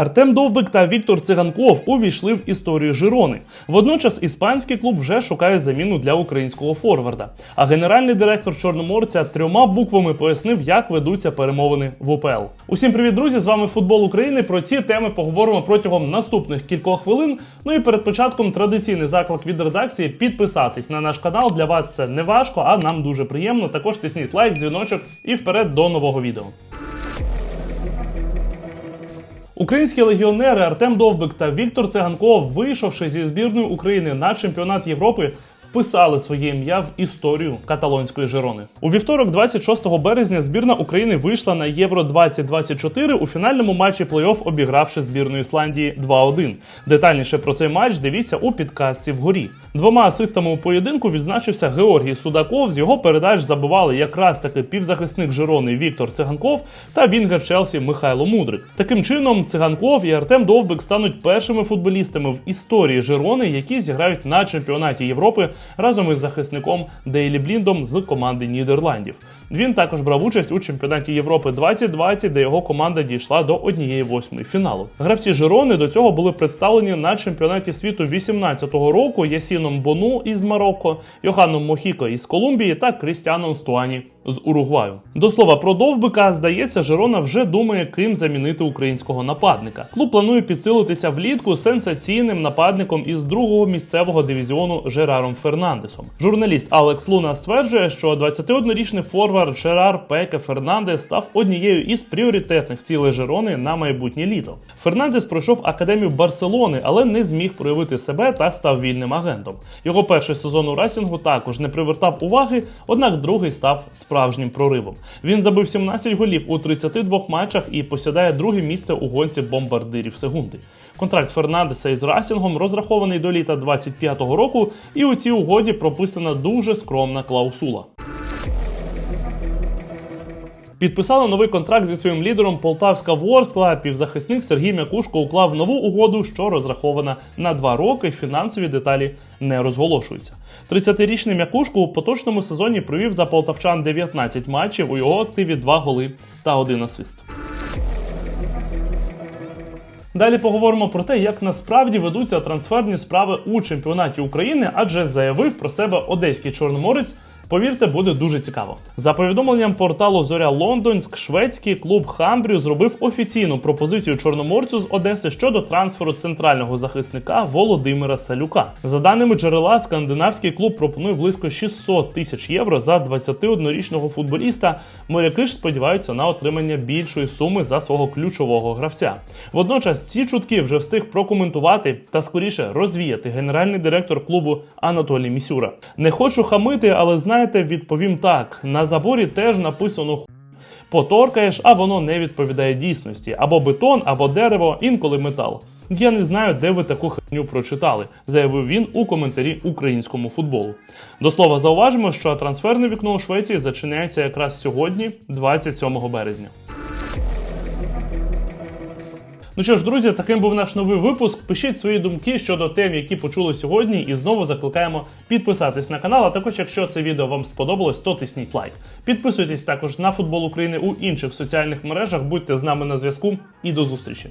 Артем Довбик та Віктор Циганков увійшли в історію Жирони. Водночас іспанський клуб вже шукає заміну для українського форварда. А генеральний директор Чорноморця трьома буквами пояснив, як ведуться перемовини в УПЛ. Усім привіт, друзі! З вами футбол України. Про ці теми поговоримо протягом наступних кількох хвилин. Ну і перед початком традиційний заклик від редакції підписатись на наш канал. Для вас це не важко, а нам дуже приємно. Також тисніть лайк, дзвіночок і вперед до нового відео. Українські легіонери Артем Довбик та Віктор Циганков, вийшовши зі збірної України на чемпіонат Європи, вписали своє ім'я в історію каталонської Жирони. У вівторок, 26 березня, збірна України вийшла на Євро 2024 у фінальному матчі плей-офф, обігравши збірну Ісландії 2-1. Детальніше про цей матч дивіться у підкастці вгорі. Двома асистами у поєдинку відзначився Георгій Судаков. З його передач забивали якраз таки півзахисник Жирони Віктор Циганков та Вінгер Челсі Михайло Мудрик. Таким чином, Циганков і Артем Довбик стануть першими футболістами в історії Жирони, які зіграють на чемпіонаті Європи разом із захисником Дейлі Бліндом з команди Нідерландів. Він також брав участь у чемпіонаті Європи 2020, де його команда дійшла до однієї восьмої фіналу. Гравці Жирони до цього були представлені на чемпіонаті світу 18-го року Ясіном Бону із Марокко, Йоханом Мохіко із Колумбії та Крістіаном Стуані з Уругваю. До слова про Довбика, здається, Жирона вже думає, ким замінити українського нападника. Клуб планує підсилитися влітку сенсаційним нападником із другого місцевого дивізіону Жераром Фернандесом. Журналіст Алекс Луна стверджує, що 21-річний форвард Жерар Пеке Фернандес став однією із пріоритетних цілей Жирони на майбутнє літо. Фернандес пройшов академію Барселони, але не зміг проявити себе та став вільним агентом. Його перший сезон у Расінгу також не привертав уваги, однак другий став справжнім проривом. Він забив 17 голів у 32 матчах і посідає друге місце у гонці бомбардирів Сегунди. Контракт Фернандеса із Расінгом розрахований до літа 25-го року, і у цій угоді прописана дуже скромна клаусула. Підписали новий контракт зі своїм лідером Полтавська Ворскла. Півзахисник Сергій Мякушко уклав нову угоду, що розрахована на два роки. Фінансові деталі не розголошуються. 30-річний Мякушко у поточному сезоні провів за полтавчан 19 матчів. У його активі 2 голи та 1 асист. Далі поговоримо про те, як насправді ведуться трансферні справи у чемпіонаті України, адже заявив про себе одеський чорноморець. Повірте, буде дуже цікаво. За повідомленням порталу Зоря Лондонськ, шведський клуб Хамбрю зробив офіційну пропозицію чорноморцю з Одеси щодо трансферу центрального захисника Володимира Салюка. За даними джерела, скандинавський клуб пропонує близько 600 тисяч євро за 21-річного футболіста. Моряки ж сподіваються на отримання більшої суми за свого ключового гравця. Водночас ці чутки вже встиг прокоментувати та скоріше розвіяти генеральний директор клубу Анатолій Місюра. Не хочу хамити, але знаєте, відповім так: на заборі теж написано «ху». Поторкаєш, а воно не відповідає дійсності. Або бетон, або дерево, інколи метал. Я не знаю, де ви таку херню прочитали, заявив він у коментарі українському футболу. До слова, зауважимо, що трансферне вікно у Швеції зачиняється якраз сьогодні, 27 березня. Ну що ж, друзі, таким був наш новий випуск. Пишіть свої думки щодо тем, які почули сьогодні, і знову закликаємо підписатись на канал. А також, якщо це відео вам сподобалось, то тисніть лайк. Підписуйтесь також на футбол України у інших соціальних мережах. Будьте з нами на зв'язку і до зустрічі.